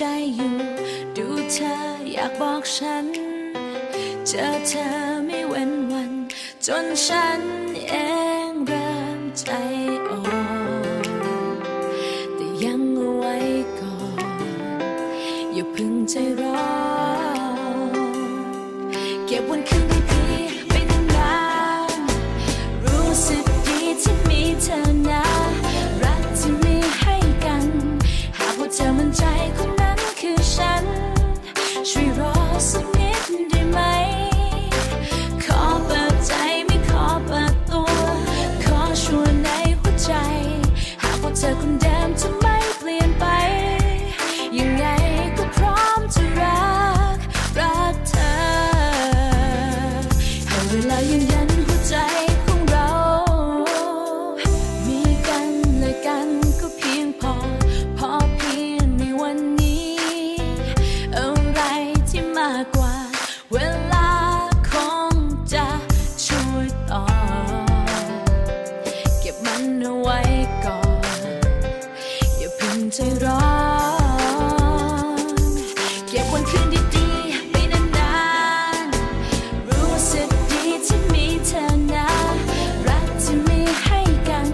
จอยู่ ดูเธออยากบอกฉัน เจอเธอไม่เว้นวัน จนฉันเองเริ่มใจ ใจเก็บวันคืนดีๆไปนานๆรู้สึดที่มีเธอนะรักที่มีให้กัน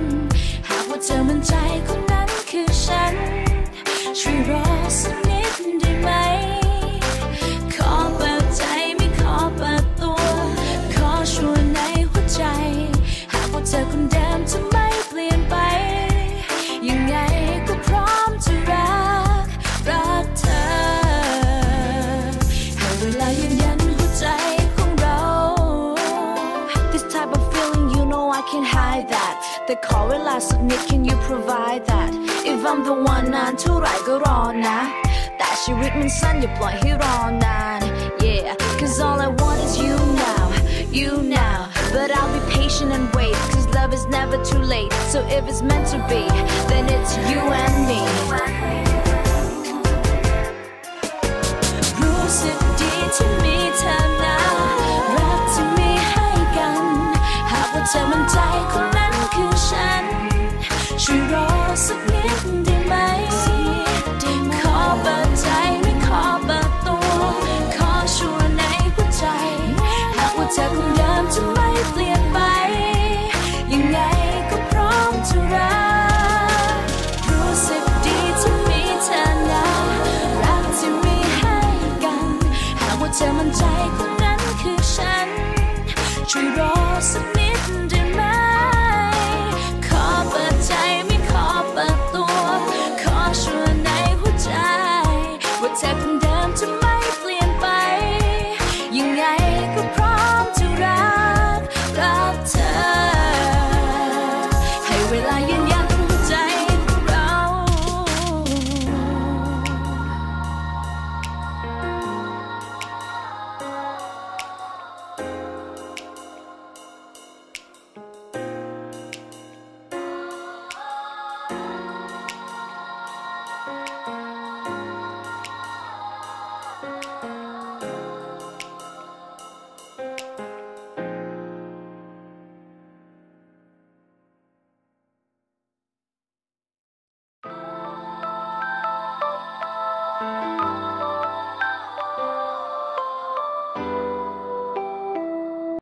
หากว่าเธอมันใจ the call it last so Nick, can you provide that? If I'm the one 난 That's your rhythm 산 here on 난 Yeah, cause all I want is you now, you now. But I'll be patient and wait Cause love is never too late. So if it's meant to be, then it's you and me. Bruce, to me, time now. Rock to me, high gun. 하고 ธอมั่นใจคนนั้นคือฉัน ช่วยรอสักนิดได้ไหม